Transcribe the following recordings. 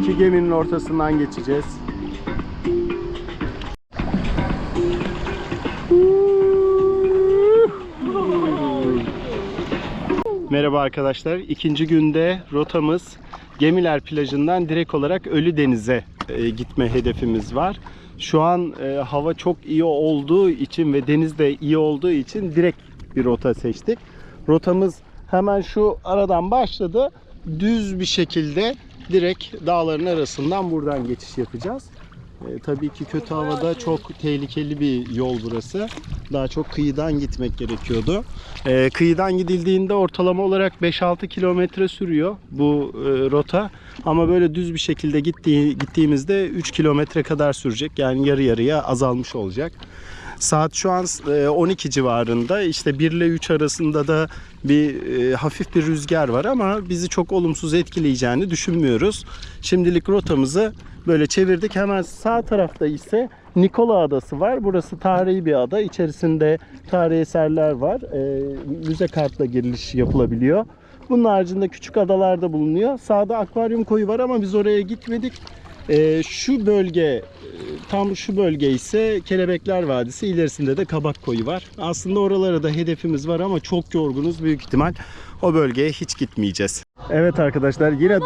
İki geminin ortasından geçeceğiz. Merhaba arkadaşlar. İkinci günde rotamız Gemiler plajından direkt olarak Ölü Deniz'e e, gitme hedefimiz var. Şu an e, hava çok iyi olduğu için ve deniz de iyi olduğu için direkt bir rota seçtik. Rotamız hemen şu aradan başladı. Düz bir şekilde direkt dağların arasından buradan geçiş yapacağız. E, tabii ki kötü havada çok tehlikeli bir yol burası. Daha çok kıyıdan gitmek gerekiyordu. E, kıyıdan gidildiğinde ortalama olarak 5-6 kilometre sürüyor bu e, rota. Ama böyle düz bir şekilde gittiği, gittiğimizde 3 kilometre kadar sürecek. Yani yarı yarıya azalmış olacak. Saat şu an e, 12 civarında. İşte 1 ile 3 arasında da bir e, hafif bir rüzgar var ama bizi çok olumsuz etkileyeceğini düşünmüyoruz. Şimdilik rotamızı böyle çevirdik. Hemen sağ tarafta ise Nikola Adası var. Burası tarihi bir ada. İçerisinde tarihi eserler var. E, müze kartla giriş yapılabiliyor. Bunun haricinde küçük adalarda bulunuyor. Sağda akvaryum koyu var ama biz oraya gitmedik. E, şu bölge e, tam şu bölge ise Kelebekler Vadisi ilerisinde de Kabak Koyu var. Aslında oralara da hedefimiz var ama çok yorgunuz büyük ihtimal o bölgeye hiç gitmeyeceğiz. Evet arkadaşlar yine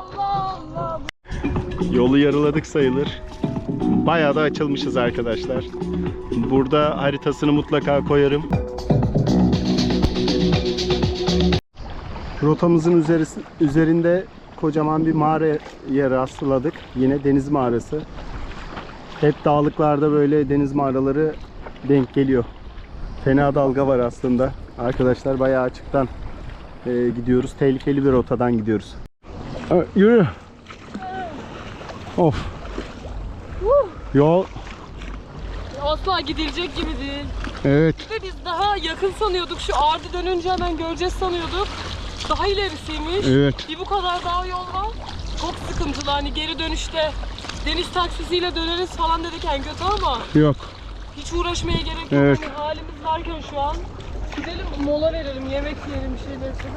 Allah Allah. Yolu yarıladık sayılır. Bayağı da açılmışız arkadaşlar. Burada haritasını mutlaka koyarım. Rotamızın üzerisi- üzerinde kocaman bir mağara yeri rastladık. Yine deniz mağarası. Hep dağlıklarda böyle deniz mağaraları denk geliyor. Fena dalga var aslında. Arkadaşlar bayağı açıktan e, gidiyoruz. Tehlikeli bir rotadan gidiyoruz. Ha, Yürü. Of. Yol. Asla gidilecek gibi değil. Evet. Ve biz daha yakın sanıyorduk. Şu ardı dönünce hemen göreceğiz sanıyorduk. Daha ilerisiymiş. Evet. Bir bu kadar daha yol var. Çok sıkıntılı. Hani geri dönüşte deniz taksisiyle döneriz falan dedik en kötü ama Yok. hiç uğraşmaya gerek yok. Evet. Hani halimiz varken şu an gidelim mola verelim, yemek yiyelim, bir şeyler içelim.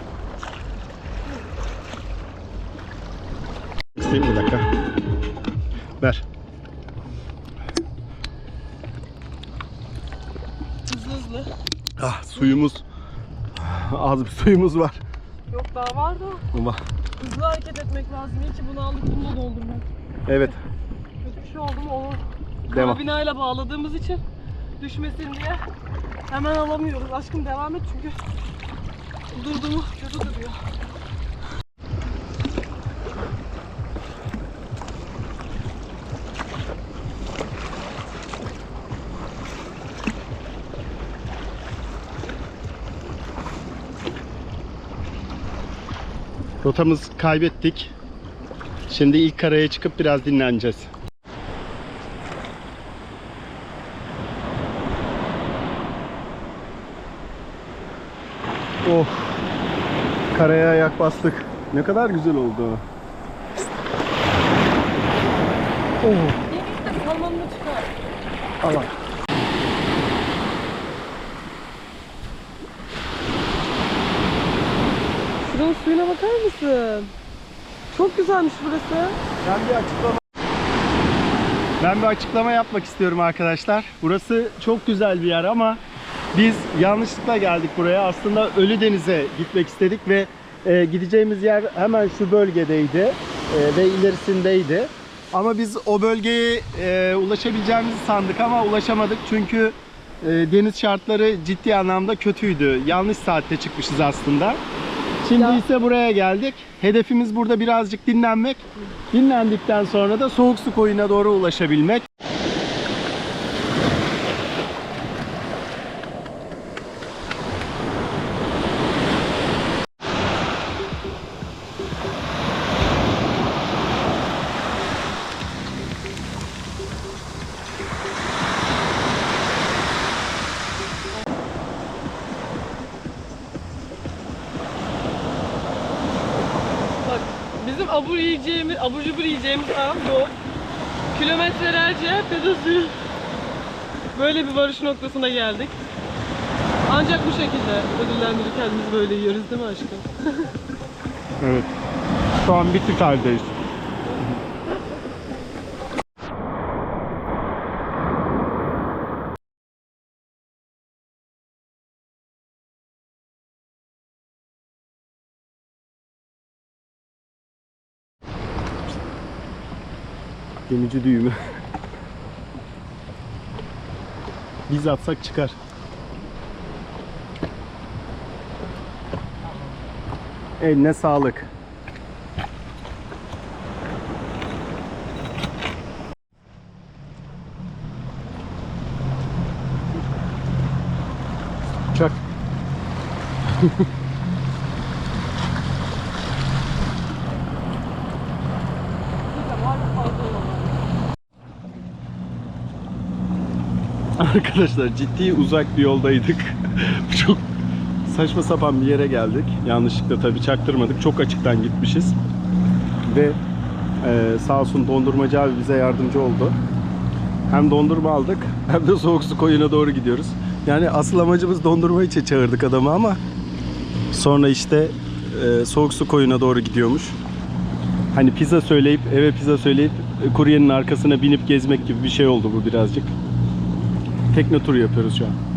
İsteyim bir dakika. Ver. Hızlı hızlı. Ah suyumuz. Az bir suyumuz var. Yok daha var da Ama- hızlı hareket etmek lazım. İyi ki bunu aldık, bunu da doldurmak. Evet. Kötü bir şey oldu mu onu Devam. karabinayla bağladığımız için düşmesin diye hemen alamıyoruz. Aşkım devam et çünkü durdu mu kötü duruyor. Rotamız kaybettik. Şimdi ilk karaya çıkıp biraz dinleneceğiz. Oh. Karaya ayak bastık. Ne kadar güzel oldu. Oh. Denizde salmanını çıkar. Allah. Suyuna bakar mısın? Çok güzelmiş burası. Ben bir açıklama Ben bir açıklama yapmak istiyorum arkadaşlar. Burası çok güzel bir yer ama biz yanlışlıkla geldik buraya. Aslında Ölü Deniz'e gitmek istedik ve e, gideceğimiz yer hemen şu bölgedeydi e, ve ilerisindeydi. Ama biz o bölgeye e, ulaşabileceğimizi sandık ama ulaşamadık çünkü e, deniz şartları ciddi anlamda kötüydü. Yanlış saatte çıkmışız aslında. Şimdi ise buraya geldik. Hedefimiz burada birazcık dinlenmek. Dinlendikten sonra da soğuk su koyuna doğru ulaşabilmek. Abur yiyeceğimiz, abur cubur yiyeceğimiz an bu. Kilometrelerce pedası böyle bir varış noktasına geldik. Ancak bu şekilde ödüllendirir kendimizi böyle yiyoruz değil mi aşkım? Evet. Şu an bitik haldeyiz. Gemici düğümü. Biz atsak çıkar. Eline sağlık. Çak. Arkadaşlar ciddi uzak bir yoldaydık. Çok saçma sapan bir yere geldik. Yanlışlıkla tabii çaktırmadık. Çok açıktan gitmişiz. Ve e, sağ olsun dondurmacı abi bize yardımcı oldu. Hem dondurma aldık hem de soğuk su koyuna doğru gidiyoruz. Yani asıl amacımız dondurma için çağırdık adamı ama sonra işte e, soğuk su koyuna doğru gidiyormuş. Hani pizza söyleyip eve pizza söyleyip e, kuryenin arkasına binip gezmek gibi bir şey oldu bu birazcık. Tekne turu yapıyoruz şu an.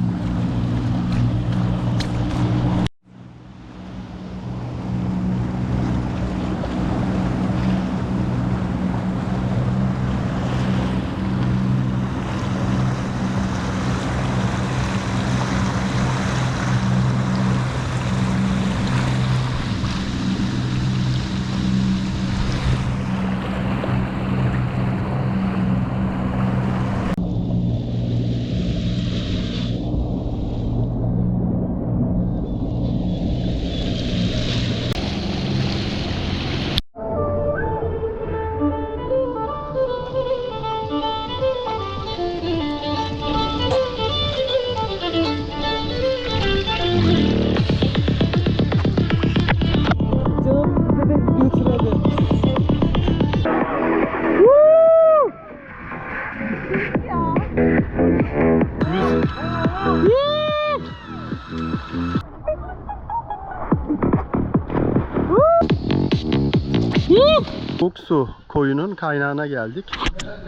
Soğuk su koyunun kaynağına geldik.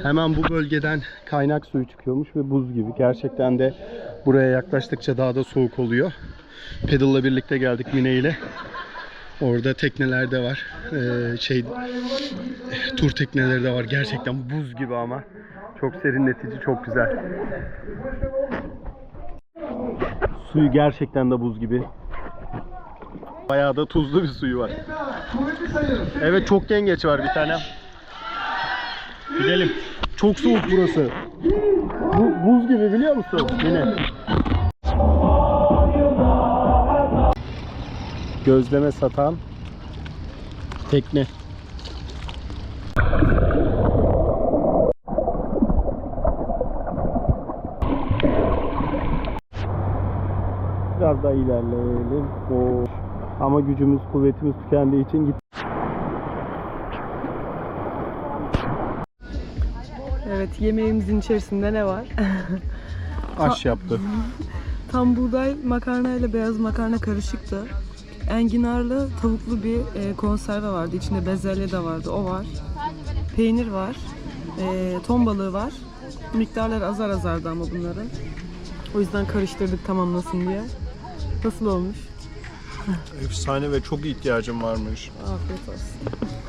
Hemen bu bölgeden kaynak suyu çıkıyormuş ve buz gibi. Gerçekten de buraya yaklaştıkça daha da soğuk oluyor. Pedal'la birlikte geldik Mine ile. Orada tekneler de var. Ee, şey tur tekneleri de var. Gerçekten buz gibi ama. Çok serinletici, çok güzel. Suyu gerçekten de buz gibi. Bayağı da tuzlu bir suyu var. Evet çok yengeç var bir tane. Gidelim. Çok soğuk burası. Bu buz gibi biliyor musun? Yine. Gözleme satan tekne. Biraz daha ilerleyelim. Oo. Ama gücümüz, kuvvetimiz tükendiği için git. Evet yemeğimizin içerisinde ne var? Aş yaptı. Tam buğday makarna ile beyaz makarna karışıktı. Enginarlı tavuklu bir e, konserve vardı. İçinde bezelye de vardı. O var. Peynir var. E, ton balığı var. Miktarları azar azardı ama bunların. O yüzden karıştırdık tamamlasın diye. Nasıl olmuş? Efsane ve çok ihtiyacım varmış. Afiyet olsun.